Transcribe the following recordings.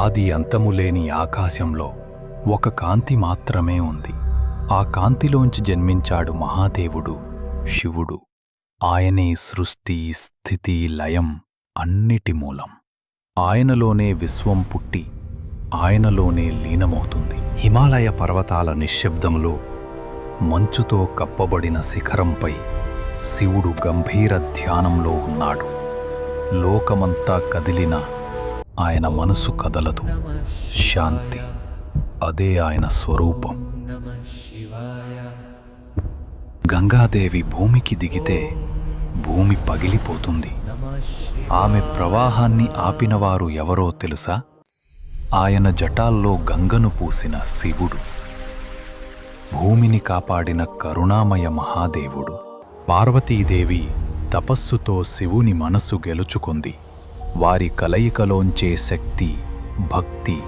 ఆది అంతములేని ఆకాశంలో ఒక కాంతి మాత్రమే ఉంది. ఆ కాంతిలోంచి జన్మించాడు మహాదేవుడు శివుడు. ఆయనే సృష్టి స్థితి లయం అన్నిటి మూలం. ఆయనలోనే విశ్వం పుట్టి ఆయనలోనే లీనమవుతుంది. హిమాలయ పర్వతాల నిశ్శబ్దంలో మంచుతో కప్పబడిన శిఖరంపై శివుడు గంభీర ధ్యానంలో ఉన్నాడు. లోకమంతా కదిలిన ఆయన మనసు కదలదు. శాంతి అదే ఆయన స్వరూపం. గంగాదేవి భూమికి దిగితే భూమి పగిలిపోతుంది. ఆమె ప్రవాహాన్ని ఆపినవారు ఎవరో తెలుసా? ఆయన జటాల్లో గంగను పూసిన శివుడు. భూమిని కాపాడిన కరుణామయ మహాదేవుడు. పార్వతీదేవి తపస్సుతో శివుని మనసు గెలుచుకుంది. వారి కలయికలోంచే శక్తి భక్తి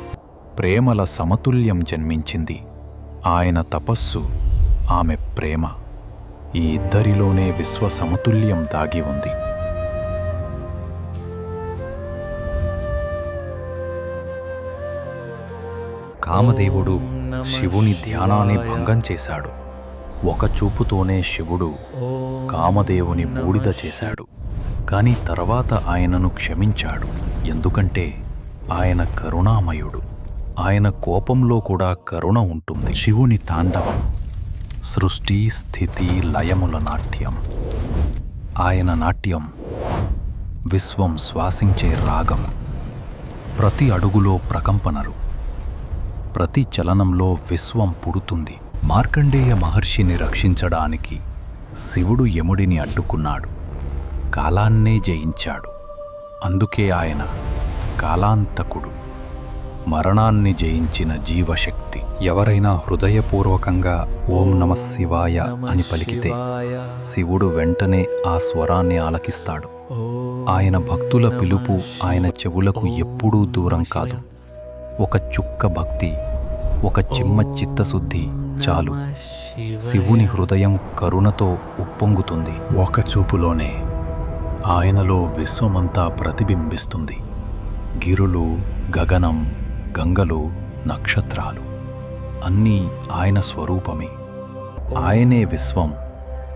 ప్రేమల సమతుల్యం జన్మించింది. ఆయన తపస్సు ఆమె ప్రేమ. ఈ ఇద్దరిలోనే విశ్వ సమతుల్యం దాగి ఉంది. కామదేవుడు శివుని ధ్యానాన్ని భంగం చేశాడు. ఒక చూపుతోనే శివుడు కామదేవుని బూడిద చేశాడు. కాని తర్వాత ఆయనను క్షమించాడు. ఎందుకంటే ఆయన కరుణామయుడు. ఆయన కోపంలో కూడా కరుణ ఉంటుంది. శివుని తాండవం. సృష్టి స్థితి లయముల నాట్యం. ఆయన నాట్యం విశ్వం శ్వాసించే రాగం. ప్రతి అడుగులో ప్రకంపనరు ప్రతి చలనంలో విశ్వం పుడుతుంది. మార్కండేయ మహర్షిని రక్షించడానికి శివుడు యముడిని అడ్డుకున్నాడు. కాలాన్నే జయించాడు. అందుకే ఆయన కాలాంతకుడు. మరణాన్ని జయించిన జీవశక్తి. ఎవరైనా హృదయపూర్వకంగా ఓం నమ శివాయ అని పలికితే శివుడు వెంటనే ఆ స్వరాన్ని ఆలకిస్తాడు. ఆయన భక్తుల పిలుపు ఆయన చెవులకు ఎప్పుడూ దూరం కాదు. ఒక చుక్క భక్తి ఒక చిమ్మ చిత్తశుద్ధి చాలు. శివుని హృదయం కరుణతో ఉప్పొంగుతుంది. ఒక చూపులోనే ఆయనలో విశ్వమంతా ప్రతిబింబిస్తుంది. గిరులు గగనం గంగలు నక్షత్రాలు. అన్నీ ఆయన స్వరూపమే. ఆయనే విశ్వం.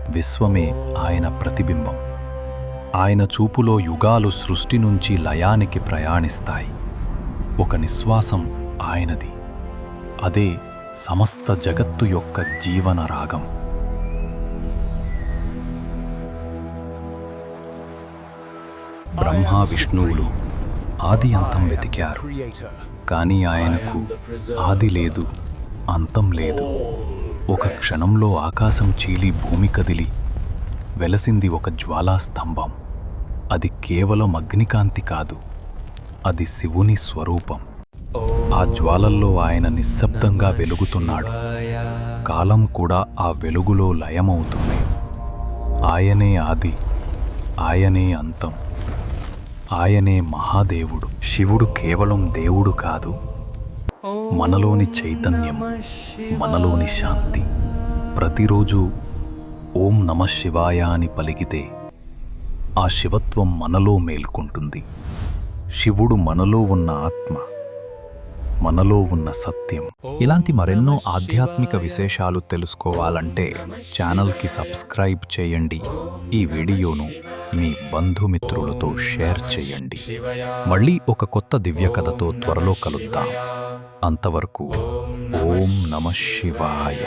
విశ్వమే ఆయన ప్రతిబింబం. ఆయన చూపులో యుగాలు సృష్టి నుంచి లయానికి ప్రయాణిస్తాయి. ఒక నిశ్వాసం ఆయనది. అదే సమస్త జగత్తు యొక్క జీవన రాగం. బ్రహ్మ విష్ణువులు ఆది అంతం వెతికారు. కానీ ఆయనకు ఆది లేదు అంతం లేదు. ఒక క్షణంలో ఆకాశం చీలి భూమి కదిలి వెలసింది ఒక జ్వాలాస్తంభం. అది కేవలం అగ్నికాంతి కాదు అది శివుని స్వరూపం. ఆ జ్వాలల్లో ఆయన నిశ్శబ్దంగా వెలుగుతున్నాడు. కాలం కూడా ఆ వెలుగులో లయమవుతుంది. ఆయనే ఆది ఆయనే అంతం. ఆయనే మహాదేవుడు. శివుడు కేవలం దేవుడు కాదు మనలోని చైతన్యం మనలోని శాంతి. ప్రతిరోజు ఓం నమ శివాయ అని పలికితే ఆ శివత్వం మనలో మేల్కొంటుంది. శివుడు మనలో ఉన్న ఆత్మ మనలో ఉన్న సత్యం. ఇలాంటి మరెన్నో ఆధ్యాత్మిక విశేషాలు తెలుసుకోవాలంటే ఛానల్కి సబ్స్క్రైబ్ చేయండి. ఈ వీడియోను మీ బంధుమిత్రులతో షేర్ చేయండి. మళ్ళీ ఒక కొత్త దివ్య కథతో త్వరలో కలుద్దాం. అంతవరకు ఓం నమ శివాయ.